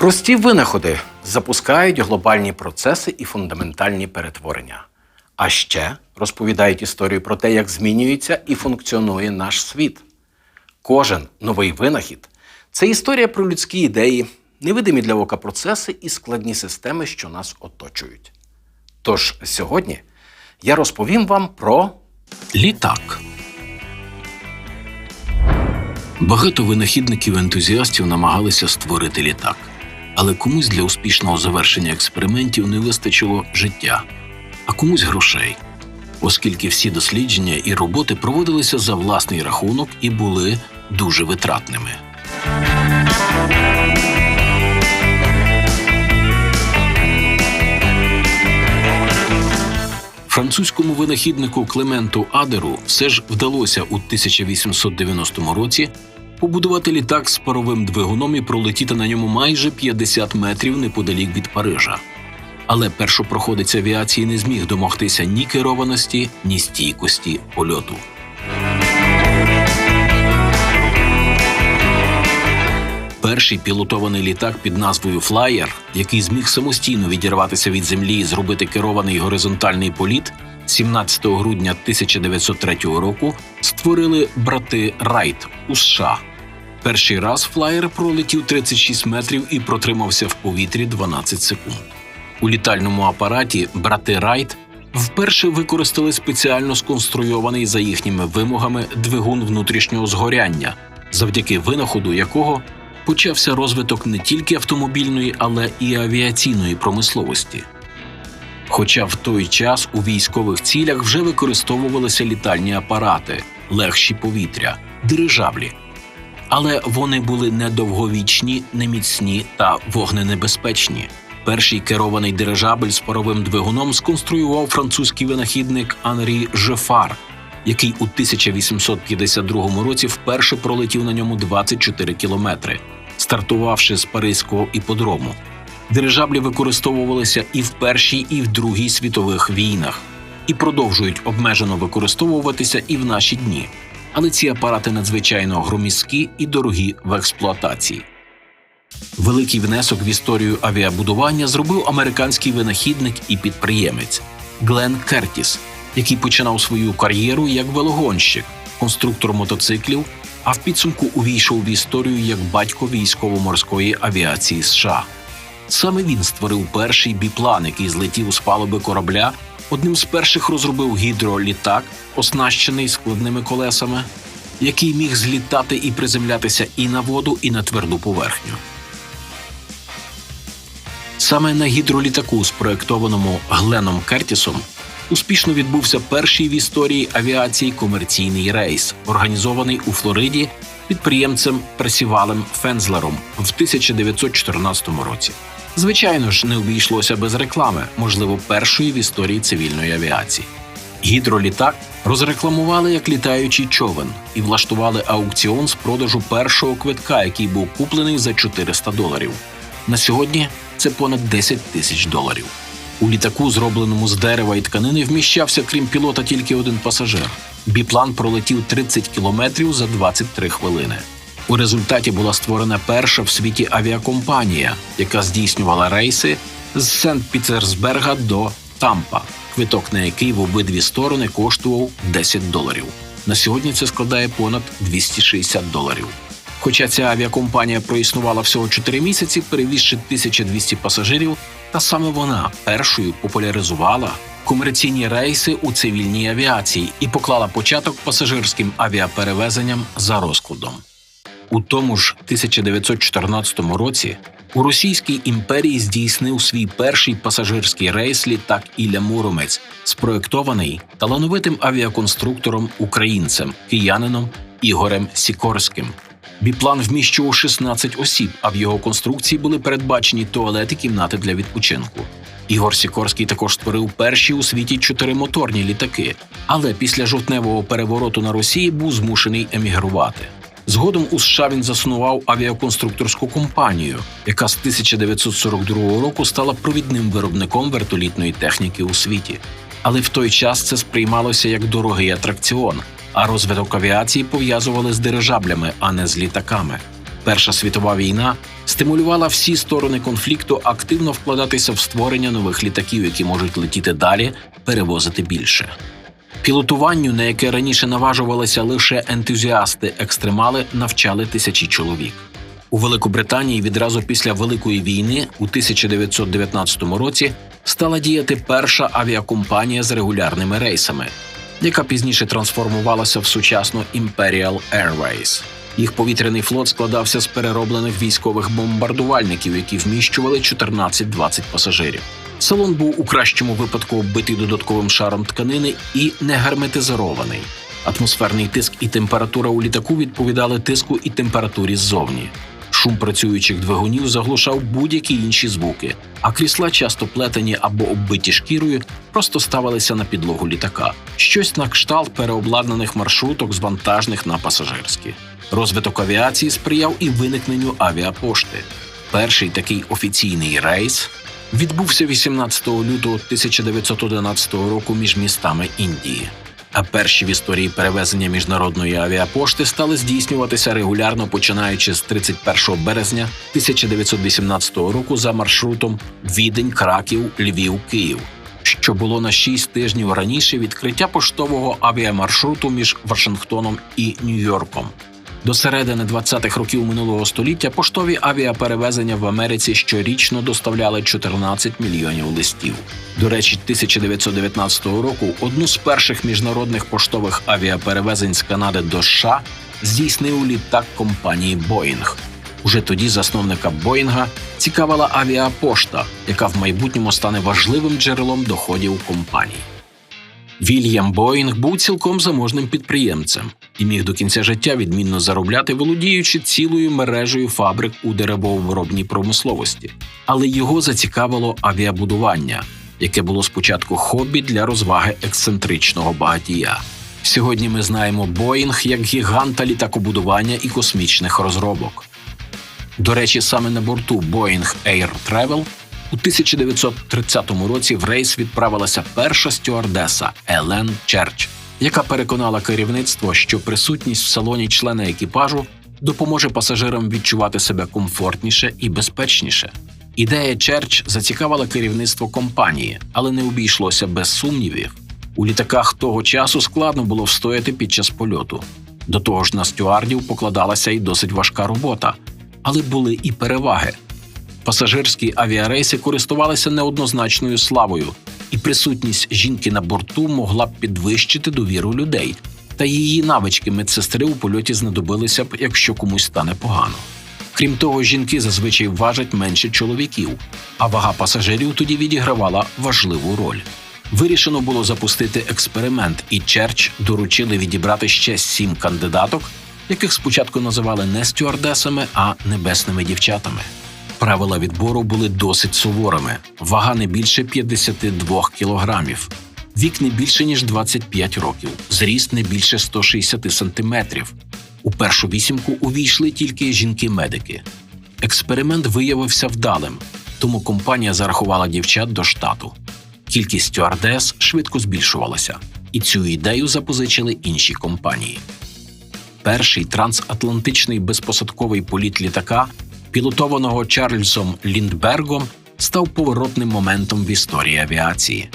Прості винаходи запускають глобальні процеси і фундаментальні перетворення. А ще розповідають історію про те, як змінюється і функціонує наш світ. Кожен новий винахід це історія про людські ідеї, невидимі для ока процеси і складні системи, що нас оточують. Тож сьогодні я розповім вам про Літак. Багато винахідників ентузіастів намагалися створити літак, але комусь для успішного завершення експериментів не вистачило життя, а комусь грошей, оскільки всі дослідження і роботи проводилися за власний рахунок і були дуже витратними. Французькому винахіднику Клементу Адеру все ж вдалося у 1890 році побудувати літак з паровим двигуном і пролетіти на ньому майже 50 метрів неподалік від Парижа. Але першопроходець авіації не зміг домогтися ні керованості, ні стійкості польоту. Перший пілотований літак під назвою Флаєр, який зміг самостійно відірватися від землі і зробити керований горизонтальний політ, 17 грудня 1903 року створили брати Райт у США. Перший раз флаєр пролетів 36 метрів і протримався в повітрі 12 секунд. У літальному апараті брати Райт вперше використали спеціально сконструйований за їхніми вимогами двигун внутрішнього згоряння, завдяки винаходу якого почався розвиток не тільки автомобільної, але і авіаційної промисловості. Хоча в той час у військових цілях вже використовувалися літальні апарати, легші повітря, дирижаблі. Але вони були недовговічні, неміцні та вогненебезпечні. Перший керований дирижабль з паровим двигуном сконструював французький винахідник Анрі Жефар, який у 1852 році вперше пролетів на ньому 24 кілометри, стартувавши з Паризького іподрому. Дирижаблі використовувалися і в Першій, і в Другій світових війнах, і продовжують обмежено використовуватися і в наші дні. Але ці апарати надзвичайно громіздкі і дорогі в експлуатації. Великий внесок в історію авіабудування зробив американський винахідник і підприємець Глен Кертіс, який починав свою кар'єру як велогонщик, конструктор мотоциклів, а в підсумку увійшов в історію як батько військово-морської авіації США. Саме він створив перший біплан, який злетів з палуби корабля. Одним з перших розробив гідролітак, оснащений складними колесами, який міг злітати і приземлятися і на воду, і на тверду поверхню. Саме на гідролітаку, спроектованому Гленом Кертісом, успішно відбувся перший в історії авіації комерційний рейс, організований у Флориді підприємцем Персівалем Фензлером в 1914 році. Звичайно ж, не обійшлося без реклами, можливо, першої в історії цивільної авіації. Гідролітак розрекламували як літаючий човен і влаштували аукціон з продажу першого квитка, який був куплений за 400 доларів. На сьогодні це понад 10 тисяч доларів. У літаку, зробленому з дерева і тканини, вміщався, крім пілота, тільки один пасажир. Біплан пролетів 30 кілометрів за 23 хвилини. У результаті була створена перша в світі авіакомпанія, яка здійснювала рейси з Сент-Пітерсберга до Тампа, квиток на який в обидві сторони коштував 10 доларів. На сьогодні це складає понад 260 доларів. Хоча ця авіакомпанія проіснувала всього 4 місяці, перевізши 1200 пасажирів, та саме вона першою популяризувала комерційні рейси у цивільній авіації і поклала початок пасажирським авіаперевезенням за розкладом. У тому ж 1914 році у Російській імперії здійснив свій перший пасажирський рейс літак Ілля Муромець, спроектований талановитим авіаконструктором українцем киянином Ігорем Сікорським. Біплан вміщував 16 осіб, а в його конструкції були передбачені туалети кімнати для відпочинку. Ігор Сікорський також створив перші у світі чотиримоторні літаки, але після жовтневого перевороту на Росії був змушений емігрувати. Згодом у США він заснував авіаконструкторську компанію, яка з 1942 року стала провідним виробником вертолітної техніки у світі. Але в той час це сприймалося як дорогий атракціон, а розвиток авіації пов'язували з дирижаблями, а не з літаками. Перша світова війна стимулювала всі сторони конфлікту активно вкладатися в створення нових літаків, які можуть летіти далі, перевозити більше. Пілотуванню, на яке раніше наважувалися лише ентузіасти, екстремали навчали тисячі чоловік. У Великобританії відразу після Великої війни у 1919 році стала діяти перша авіакомпанія з регулярними рейсами, яка пізніше трансформувалася в сучасну Imperial Airways. Їх повітряний флот складався з перероблених військових бомбардувальників, які вміщували 14-20 пасажирів. Салон був у кращому випадку оббитий додатковим шаром тканини і не герметизований. Атмосферний тиск і температура у літаку відповідали тиску і температурі ззовні. Шум працюючих двигунів заглушав будь-які інші звуки, а крісла, часто плетені або оббиті шкірою, просто ставилися на підлогу літака. Щось на кшталт переобладнаних маршруток з вантажних на пасажирські. Розвиток авіації сприяв і виникненню авіапошти. Перший такий офіційний рейс відбувся 18 лютого 1911 року між містами Індії. А перші в історії перевезення міжнародної авіапошти стали здійснюватися регулярно починаючи з 31 березня 1918 року за маршрутом Відень, Краків, Львів, Київ, що було на 6 тижнів раніше відкриття поштового авіамаршруту між Вашингтоном і Нью-Йорком. До середини 20-х років минулого століття поштові авіаперевезення в Америці щорічно доставляли 14 мільйонів листів. До речі, 1919 року одну з перших міжнародних поштових авіаперевезень з Канади до США здійснив літак компанії Боїнг. Уже тоді засновника Боїнга цікавила авіапошта, яка в майбутньому стане важливим джерелом доходів компанії. Вільям Боїнг був цілком заможним підприємцем і міг до кінця життя відмінно заробляти, володіючи цілою мережею фабрик у деревообробній промисловості. Але його зацікавило авіабудування, яке було спочатку хобі для розваги ексцентричного багатія. Сьогодні ми знаємо Боїнг як гіганта літакобудування і космічних розробок. До речі, саме на борту Boeing Air Travel у 1930 році в рейс відправилася перша стюардеса Елен Черч, яка переконала керівництво, що присутність в салоні члена екіпажу допоможе пасажирам відчувати себе комфортніше і безпечніше. Ідея Черч зацікавила керівництво компанії, але не обійшлося без сумнівів. У літаках того часу складно було встояти під час польоту. До того ж, на стюардів покладалася й досить важка робота, але були і переваги. Пасажирські авіарейси користувалися неоднозначною славою, і присутність жінки на борту могла б підвищити довіру людей, та її навички медсестри у польоті знадобилися б, якщо комусь стане погано. Крім того, жінки зазвичай важать менше чоловіків, а вага пасажирів тоді відігравала важливу роль. Вирішено було запустити експеримент, і Черч доручили відібрати ще сім кандидаток, яких спочатку називали не стюардесами, а небесними дівчатами. Правила відбору були досить суворими: вага не більше 52 кілограмів, вік не більше ніж 25 років, зріст не більше 160 сантиметрів. У першу вісімку увійшли тільки жінки-медики. Експеримент виявився вдалим, тому компанія зарахувала дівчат до штату. Кількість стюардес швидко збільшувалася, і цю ідею запозичили інші компанії. Перший трансатлантичний безпосадковий політ літака, пілотованого Чарльзом Ліндбергом, став поворотним моментом в історії авіації.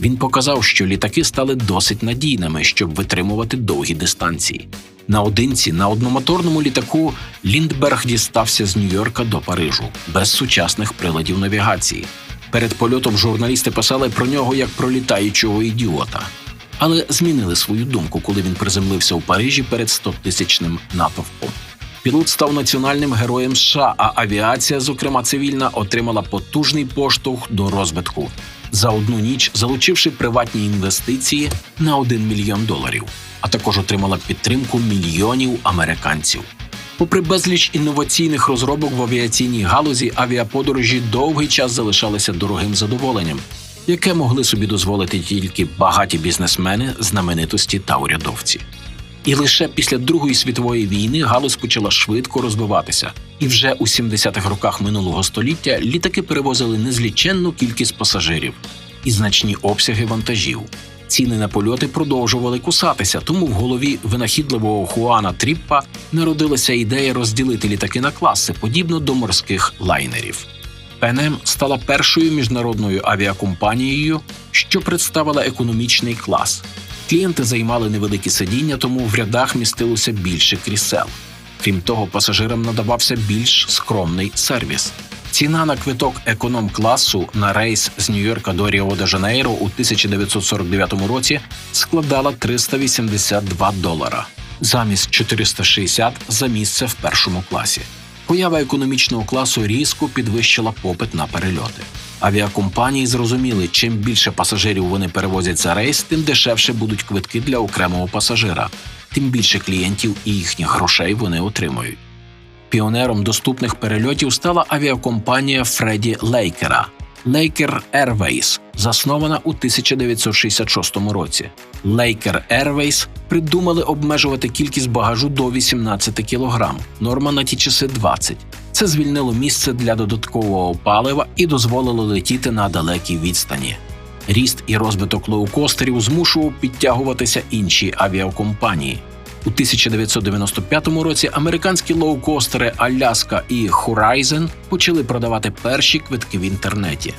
Він показав, що літаки стали досить надійними, щоб витримувати довгі дистанції. Наодинці на одномоторному літаку Ліндберг дістався з Нью-Йорка до Парижу без сучасних приладів навігації. Перед польотом журналісти писали про нього як про літаючого ідіота, але змінили свою думку, коли він приземлився у Парижі перед 100-тисячним натовпом. Пілот став національним героєм США, а авіація, зокрема цивільна, отримала потужний поштовх до розвитку за одну ніч, залучивши приватні інвестиції на 1 мільйон доларів, а також отримала підтримку мільйонів американців. Попри безліч інноваційних розробок в авіаційній галузі, авіаподорожі довгий час залишалися дорогим задоволенням, яке могли собі дозволити тільки багаті бізнесмени, знаменитості та урядовці. І лише після Другої світової війни галузь почала швидко розвиватися, і вже у 70-х роках минулого століття літаки перевозили незліченну кількість пасажирів і значні обсяги вантажів. Ціни на польоти продовжували кусатися, тому в голові винахідливого Хуана Тріппа народилася ідея розділити літаки на класи, подібно до морських лайнерів. ПНМ стала першою міжнародною авіакомпанією, що представила економічний клас. Клієнти займали невеликі сидіння, тому в рядах містилося більше крісел. Крім того, пасажирам надавався більш скромний сервіс. Ціна на квиток економ-класу на рейс з Нью-Йорка до Ріо де Жанейро у 1949 році складала 382 долара замість 460 за місце в першому класі. Поява економічного класу різко підвищила попит на перельоти. Авіакомпанії зрозуміли, чим більше пасажирів вони перевозять за рейс, тим дешевше будуть квитки для окремого пасажира, тим більше клієнтів і їхніх грошей вони отримують. Піонером доступних перельотів стала авіакомпанія Фредді Лейкера Laker Airways, заснована у 1966 році. Laker Airways придумали обмежувати кількість багажу до 18 кг, норма на ті часи 20. Це звільнило місце для додаткового палива і дозволило летіти на далекій відстані. Ріст і розвиток лоукостерів змушував підтягуватися інші авіакомпанії. У 1995 році американські лоукостери Аляска і Horizon почали продавати перші квитки в інтернеті.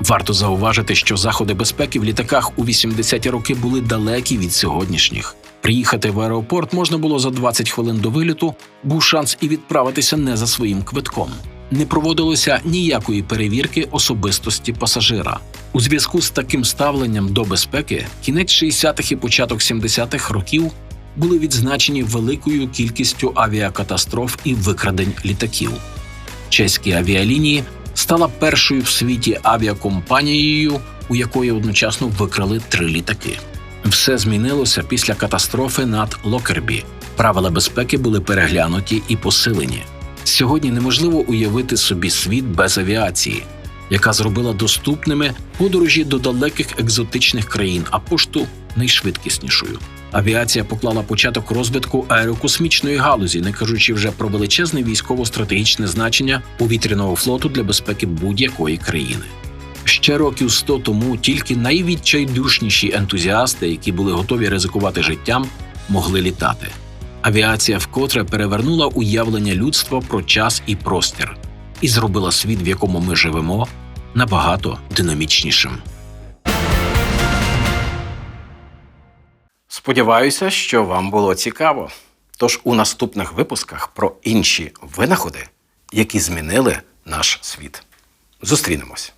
Варто зауважити, що заходи безпеки в літаках у 80-ті роки були далекі від сьогоднішніх. Приїхати в аеропорт можна було за 20 хвилин до виліту, був шанс і відправитися не за своїм квитком. Не проводилося ніякої перевірки особистості пасажира. У зв'язку з таким ставленням до безпеки кінець 60-х і початок 70-х років були відзначені великою кількістю авіакатастроф і викрадень літаків. Чеські авіалінії стала першою в світі авіакомпанією, у якої одночасно викрали три літаки. Все змінилося після катастрофи над Локербі. Правила безпеки були переглянуті і посилені. Сьогодні неможливо уявити собі світ без авіації, яка зробила доступними подорожі до далеких екзотичних країн, а пошту найшвидкіснішою. Авіація поклала початок розвитку аерокосмічної галузі, не кажучи вже про величезне військово-стратегічне значення повітряного флоту для безпеки будь-якої країни. Ще років 100 тому тільки найвідчайдушніші ентузіасти, які були готові ризикувати життям, могли літати. Авіація вкотре перевернула уявлення людства про час і простір і зробила світ, в якому ми живемо, набагато динамічнішим. Сподіваюся, що вам було цікаво. Тож у наступних випусках про інші винаходи, які змінили наш світ. Зустрінемось.